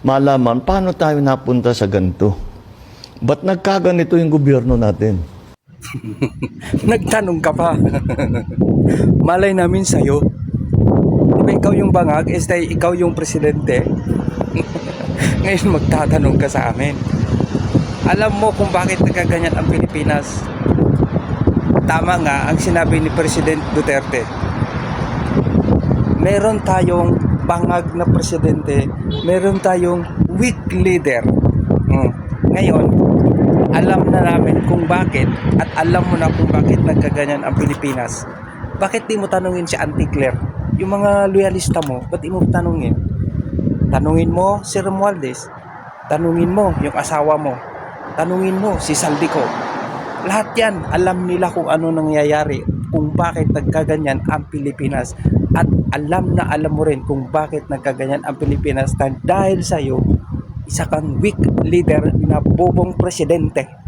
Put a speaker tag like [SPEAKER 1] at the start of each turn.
[SPEAKER 1] malaman paano tayo napunta sa ganito. Ba't nagkaganito yung gobyerno natin?
[SPEAKER 2] Nagtanong ka pa. Malay namin sa'yo. Di ba ikaw yung bangag, este ikaw yung presidente? Ngayon magtatanong ka sa amin. Alam mo kung bakit nagkaganyan ang Pilipinas? Tama nga ang sinabi ni President Duterte. Meron tayong bangag na presidente, meron tayong weak leader. Mm. Ngayon, alam na namin kung bakit at alam mo na kung bakit nagkaganyan ang Pilipinas. Bakit di mo tanungin si Auntie Claire? Yung mga loyalista mo, ba't di mo tanungin? Tanungin mo si Romualdez. Tanungin mo yung asawa mo. Tanungin mo si Saldico. Lahat yan, alam nila kung ano nangyayari, kung bakit nagkaganyan ang Pilipinas. At alam na alam mo rin kung bakit nagkaganyan ang Pilipinas dahil- dahil sa'yo, isa kang weak leader na bobong presidente.